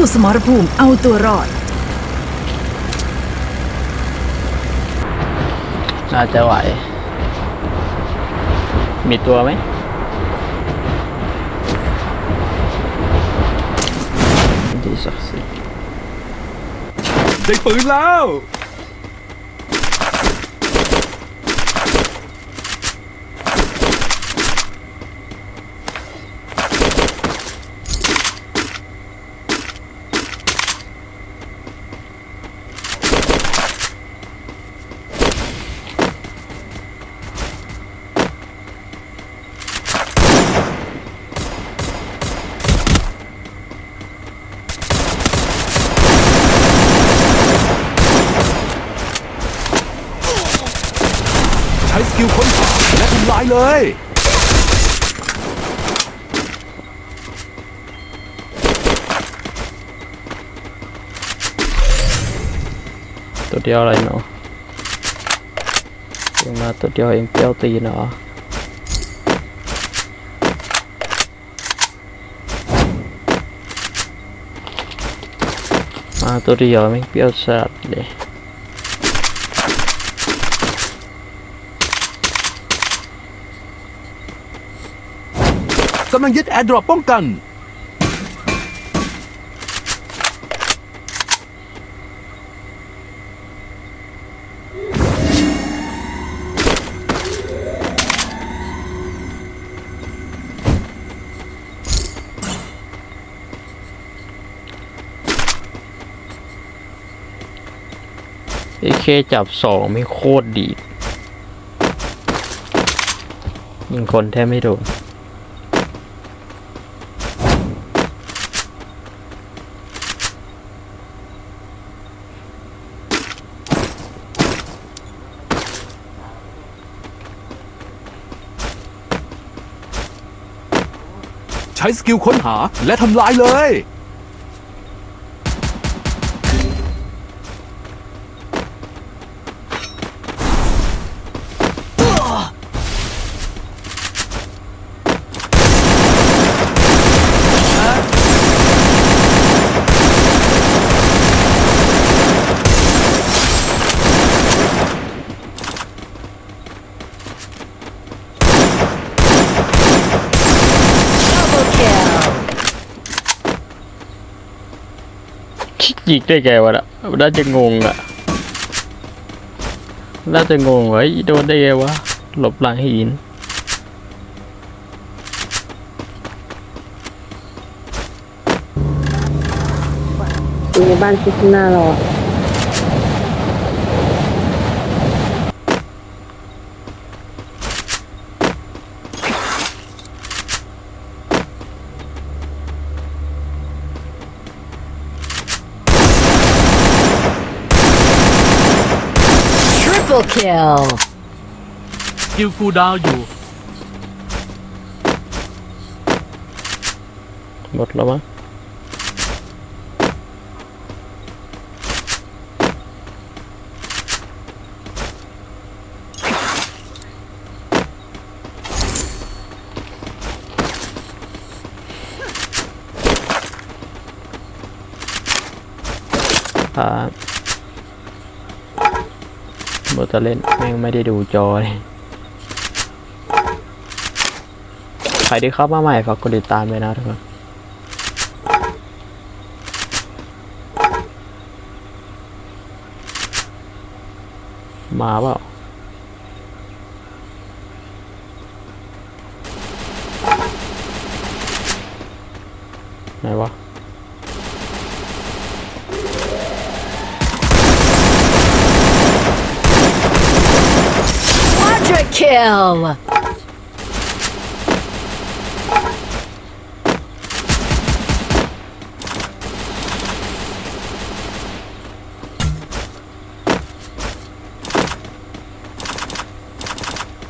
สู้สมรภูมิเอาตัวรอด น่าจะไหว มีตัวไหม ดีศักดิ์สิทธิ์ได้ปืนแล้ว ใช้สกิลค้นหาและทำลาย เลย ตัวเดียวอะไรเนาะยังมาตัวเดียวเองเปรี้ยวตีนเหรอมาตัวเดียวไม่งเปรี้ยวสัดเลย กำลังยึดแอร์ดรอปป้องกันไอเคจับสองไม่โคตรดียิงคนแทบไม่โดน ใช้สกิลค้นหาและทำลายเลย จิกได้ไงวะล่ะน่าจะงงอะน่าจะงงวะเฮ้ยโดนได้ไงวะ หลบหลังหินอยู่ในบ้านชิดหน้ารอ Triple kill คิวคูลดาวน์อยู่ หมดแล้วมั้งครับ โบจะเล่นแม่งไม่ได้ดูจอเลยใครที่เข้ามาใหม่ฝากกดติดตามด้วยนะทุกคนมาเปล่าไหนวะ Quadra kill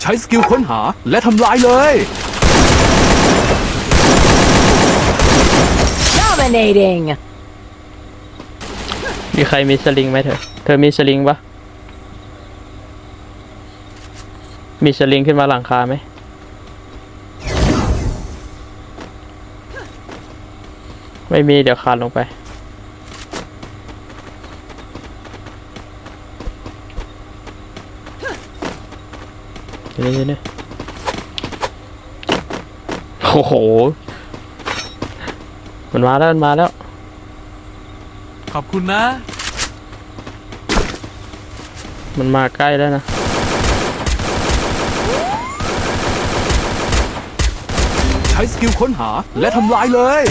ใช้สกิลค้นหาและทำลายเลย Dominating มีใครมีสลิงไหมเธอ เธอมีสลิงปะ มีสลิงขึ้นมาหลังคาไหมไม่มีเดี๋ยวขาดลงไป เดี๋ยวนี้โอ้โห มันมาแล้ว มันมาแล้ว ขอบคุณนะ มันมาใกล้แล้วนะ ช้สกิลค้นหาและทำลายเลย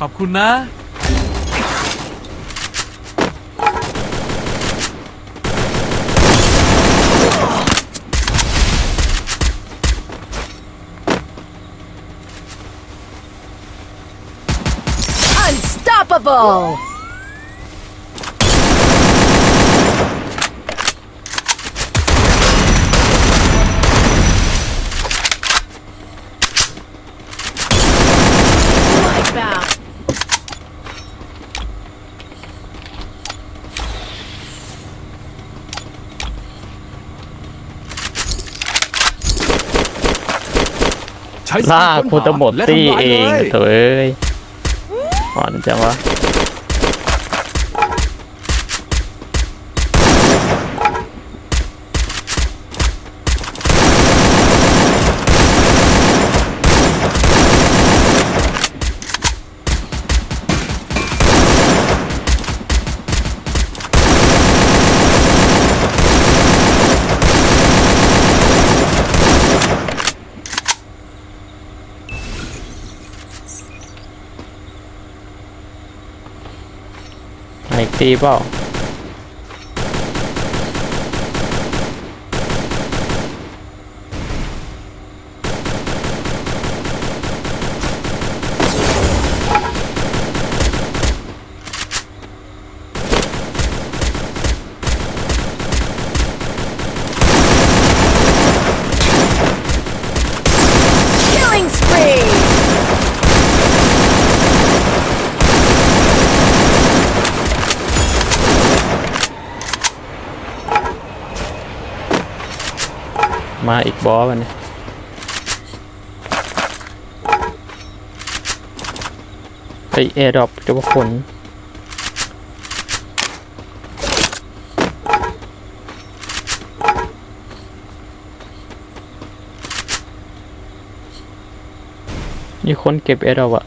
ขอบคุณนะ Unstoppable! ใช้สกิ ล่า ลค้น โคตรหมด หาและ ตี้ ทำลาย เอ เล ง ย เถอะเอ้ย อ่อนจั งวะไหนตีเปล่า Killing spree! มาอีกบอสกันนี่ยไปแอร์ดรอปจะว่าคนมีคนเก็บแอร์ดรอปอะ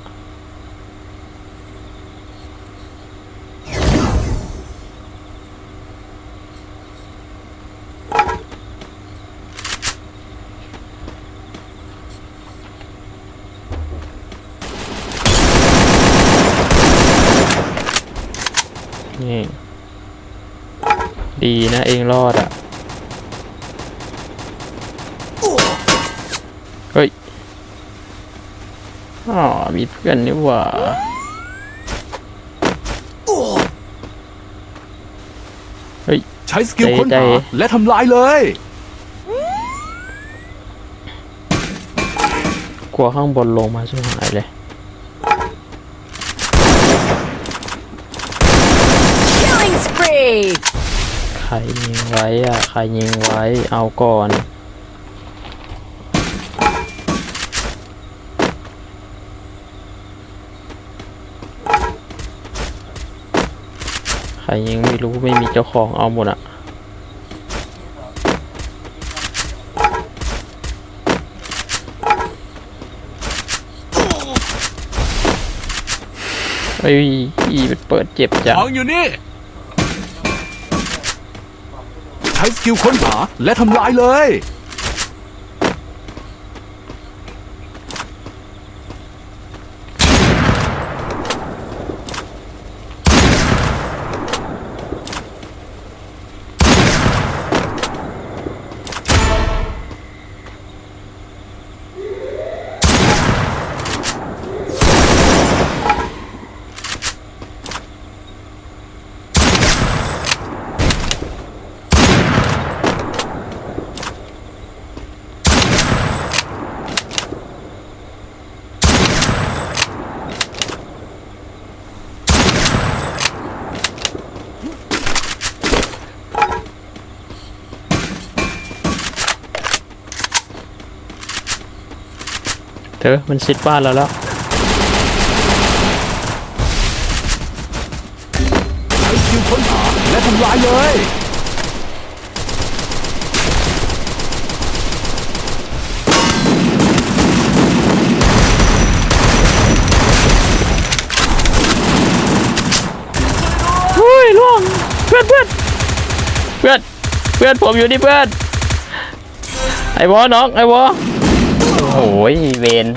นี่ ดีนะเองรอดอะ เฮ้ย อ๋อ มีเพื่อนนี่หว่าใช้สกิลค้นใจหาใจและทำลายเลย กลัวข้างบนลงมาสู้หายเลย ใครยิงไว้อะใครยิงไว้เอาก่อน ใครยิงไม่รู้ไม่มีเจ้าของเอาหมดอะเฮ้ยอีมันเปิดเจ็บจังของอยู่นี่ ใช้สกิลค้นหาและทำลายเลย เออมันซิดบ้านเราแล้ว ใช้สกิลค้นหาและทำลายเลย เฮ้ยล่วงเพื่อนเพื่อนเพื่อนเพื่อนผมอยู่นี่เพื่อน ไอ้วอน้องไอ้วอโอ้โหเวน